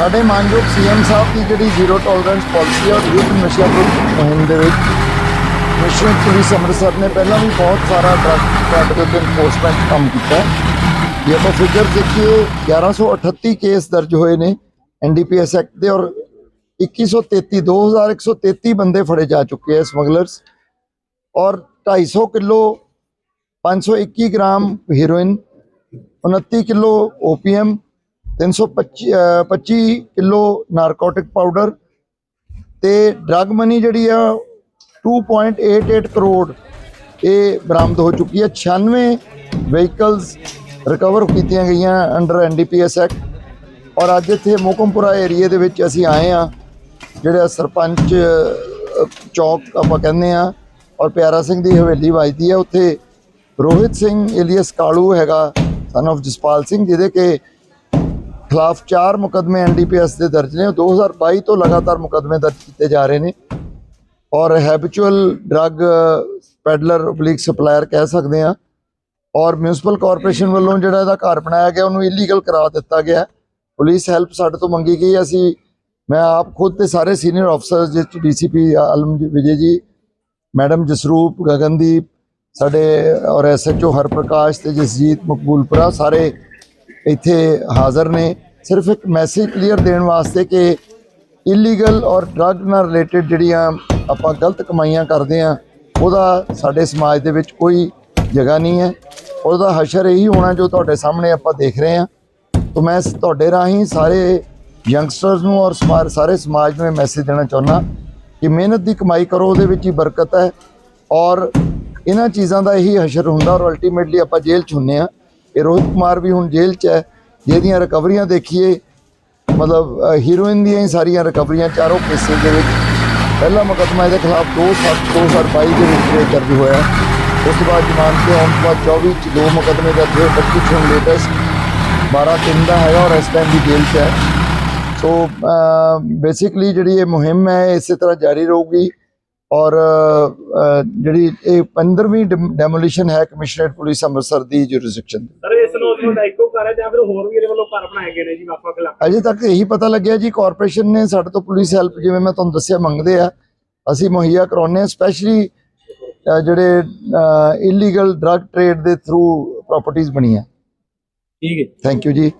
ਸਾਡੇ ਮਾਨਯੋਗ ਸੀਐਮ ਸਾਹਿਬ ਦੀ ਜਿਹੜੀ ਜ਼ੀਰੋ ਟੋਲਰੈਂਸ ਪਾਲਿਸੀ ਔਰ ਯੁੱਧ ਨਸ਼ਾ ਵਿਰੁੱਧ ਮੁਹਿੰਮ ਦੇ ਵਿੱਚ ਕਮਿਸ਼ਨਰ ਪੁਲਿਸ ਅੰਮ੍ਰਿਤਸਰ ਨੇ ਪਹਿਲਾਂ ਵੀ ਬਹੁਤ ਸਾਰਾ ਡਰੱਗ ਡਰੱਗ ਦੇ ਇਨਫੋਰਸਮੈਂਟ ਕੰਮ ਕੀਤਾ ਹੈ। ਜੇ ਆਪਾਂ ਫਿਗਰ ਦੇਖੀਏ 1138 ਕੇਸ ਦਰਜ ਹੋਏ ਨੇ ਐਨਡੀਪੀਐਸ ਐਕਟ ਦੇ ਔਰ 2133 2133 ਬੰਦੇ ਫੜੇ ਜਾ ਚੁੱਕੇ ਹੈ ਸਮਗਲਰਸ ਔਰ 250 kilo 521 gram heroin 29 kilo opium 325 ਅਹ 25 ਕਿਲੋ ਨਾਰਕੋਟਿਕ ਪਾਊਡਰ ਤੇ ਡਰੱਗ ਮਨੀ ਜਿਹੜੀ ਆ 2.88 ਕਰੋੜ ਇਹ ਬਰਾਮਦ ਹੋ ਚੁੱਕੀ ਹੈ 96 ਵਹੀਕਲਸ ਰਿਕਵਰ ਕੀਤੀਆਂ ਗਈਆਂ ਅੰਡਰ ਐਨਡੀਪੀਐਸ ਐਕਟ ਔਰ ਅੱਜ ਇੱਥੇ ਮੋਕਮਪੁਰਾ ਏਰੀਏ ਦੇ ਵਿੱਚ ਅਸੀਂ ਆਏ ਆ ਜਿਹੜਾ ਸਰਪੰਚ ਚੌਕ ਆਪਾਂ ਕਹਿੰਦੇ ਆ ਔਰ ਪਿਆਰਾ ਸਿੰਘ ਦੀ ਹਵੇਲੀ ਵੱਜਦੀ ਹੈ ਉੱਥੇ ਰੋਹਿਤ ਸਿੰਘ, ਏਲੀਅਸ ਕਾਲੂ ਹੈਗਾ ਸਨ of ਜਸਪਾਲ ਸਿੰਘ, ਜਿਹਦੇ ਕੇ ਖਿਲਾਫ ਚਾਰ ਮੁਕਦਮੇ ਐਨਡੀਪੀਐਸ ਦੇ ਦਰਜ ਨੇ। 2022 ਤੋਂ ਲਗਾਤਾਰ ਮੁਕਦਮੇ ਦਰਜ ਕੀਤੇ ਜਾ ਰਹੇ ਨੇ। ਔਰ habitual drug peddler oblique supplier ਕਹਿ ਸਕਦੇ ਆ ਔਰ ਮਿਊਨਿਸਪਲ ਕਾਰਪੋਰੇਸ਼ਨ ਵੱਲੋਂ ਜਿਹੜਾ ਇਹਦਾ ਘਰ ਬਣਾਇਆ ਗਿਆ, ਉਹਨੂੰ ਇਲੀਗਲ ਕਰਾ ਦਿੱਤਾ ਗਿਆ। ਪੁਲਿਸ ਹੈਲਪ ਸਾਡੇ ਤੋਂ ਮੰਗੀ ਗਈ। ਅਸੀਂ, ਮੈਂ ਆਪ ਖੁਦ ਤੇ ਸਾਰੇ ਸੀਨੀਅਰ ਅਫਸਰਸ ਜਿਸ ਡੀਸੀਪੀ ਆਲਮ ਜੀ, ਵਿਜੇ ਜੀ, ਮੈਡਮ ਜਸਰੂਪ, ਗਗਨਦੀਪ, ਸਾਡੇ ਔਰ ਐਸਐਚਓ ਹਰਪ੍ਰਕਾਸ਼ ਤੇ ਜਸਜੀਤ ਮਕਬੂਲਪੁਰਾ, ਸਾਰੇ ਇੱਥੇ ਹਾਜ਼ਰ ਨੇ। ਸਿਰਫ ਇੱਕ ਮੈਸੇਜ ਕਲੀਅਰ ਦੇਣ ਵਾਸਤੇ ਕਿ ਇਲੀਗਲ ਔਰ ਡਰੱਗ ਨਾਲ ਰਿਲੇਟਡ ਜਿਹੜੀਆਂ ਆਪਾਂ ਗਲਤ ਕਮਾਈਆਂ ਕਰਦੇ ਆ ਉਹਦਾ ਸਾਡੇ ਸਮਾਜ ਦੇ ਵਿੱਚ ਕੋਈ ਜਗ੍ਹਾ ਨਹੀਂ ਹੈ। ਉਹਦਾ ਹਸ਼ਰ ਇਹੀ ਹੋਣਾ ਜੋ ਤੁਹਾਡੇ ਸਾਹਮਣੇ ਆਪਾਂ ਦੇਖ ਰਹੇ ਹਾਂ। ਤਾਂ ਮੈਂ ਤੁਹਾਡੇ ਰਾਹੀਂ ਸਾਰੇ ਯੰਗਸਟਰਸ ਨੂੰ ਔਰ ਸਮਾ- ਸਾਰੇ ਸਮਾਜ ਨੂੰ ਇਹ ਮੈਸੇਜ ਦੇਣਾ ਚਾਹੁੰਦਾ ਕਿ ਮਿਹਨਤ ਦੀ ਕਮਾਈ ਕਰੋ, ਉਹਦੇ ਵਿੱਚ ਹੀ ਬਰਕਤ ਹੈ। ਔਰ ਇਹਨਾਂ ਚੀਜ਼ਾਂ ਦਾ ਇਹੀ ਹਸ਼ਰ ਹੁੰਦਾ ਔਰ ਅਲਟੀਮੇਟਲੀ ਆਪਾਂ ਜੇਲ੍ਹ 'ਚ ਹੁੰਨੇ ਆ ਇਹ ਰੋਹਿਤ ਕੁਮਾਰ ਵੀ ਹੁਣ ਜੇਲ੍ਹ 'ਚ ਹੈ, ਜਿਹਦੀਆਂ ਰਿਕਵਰੀਆਂ ਦੇਖੀਏ, ਮਤਲਬ ਹੀਰੋਇਨ ਦੀਆਂ ਹੀ ਸਾਰੀਆਂ ਰਿਕਵਰੀਆਂ ਚਾਰੋਂ ਕੇਸਿਸ ਦੇ ਵਿੱਚ। ਪਹਿਲਾ ਮੁਕੱਦਮਾ ਇਹਦੇ ਖਿਲਾਫ 2 7 2022 ਦੇ ਵਿੱਚ ਇਹ ਦਰਜ ਹੋਇਆ ਉਸ ਤੋਂ ਬਾਅਦ ਜ਼ਮਾਨਤ ਤੇ ਆਉਣ ਤੋਂ ਬਾਅਦ 24 ਚ ਦੋ ਮੁਕੱਦਮੇ ਦਰਜ ਹੋਏ 25 ਚ ਹੁਣ ਲੇਟੈਸਟ 12 ਤਿੰਨ ਦਾ ਹੈਗਾ ਔਰ ਇਸ ਟਾਈਮ ਵੀ ਜੇਲ੍ਹ 'ਚ ਹੈ। ਸੋ ਬੇਸਿਕਲੀ ਜਿਹੜੀ ਇਹ ਮੁਹਿੰਮ ਹੈ ਇਸੇ ਤਰ੍ਹਾਂ ਜਾਰੀ ਰਹੂਗੀ। ਔਰ ਜਿਹੜੀ ਇਹ 15ਵੀਂ ਡੈਮੋਲੀਸ਼ਨ ਹੈ, ਕਮਿਸ਼ਨਰੇਟ ਪੁਲਿਸ ਅੰਮ੍ਰਿਤਸਰ ਦੀ ਜੁਰਿਸਡਿਕਸ਼ਨ ਸਰ ਇਸ ਨੌਜਵਾਨ ਦਾ ਇੱਕੋ ਘਰ ਹੈ ਜਾਂ ਫਿਰ ਹੋਰ ਵੀ ਇਹਦੇ ਵੱਲੋਂ ਘਰ ਬਣਾਏ ਗਏ ਨੇ ਜੀ ਵੱਖ ਵੱਖ ਇਲਾਕੇ ਅਜੇ ਤੱਕ ਇਹੀ ਪਤਾ ਲੱਗਿਆ ਜੀ ਕਾਰਪੋਰੇਸ਼ਨ ਨੇ ਸਾਡੇ ਤੋਂ ਪੁਲਿਸ ਹੈਲਪ ਜਿਵੇਂ ਮੈਂ ਤੁਹਾਨੂੰ ਦੱਸਿਆ ਮੰਗਦੇ ਆ। ਅਸੀਂ ਮੁਹੱਈਆ ਕਰਾਉਂਦੇ ਆ ਸਪੈਸ਼ਲੀ ਜਿਹੜੇ ਇਲੀਗਲ ਡਰੱਗ ਟ੍ਰੇਡ ਦੇ ਥਰੂ ਪ੍ਰਾਪਰਟੀਆਂ ਬਣੀਆਂ। ਠੀਕ ਹੈ। ਥੈਂਕ ਯੂ ਜੀ।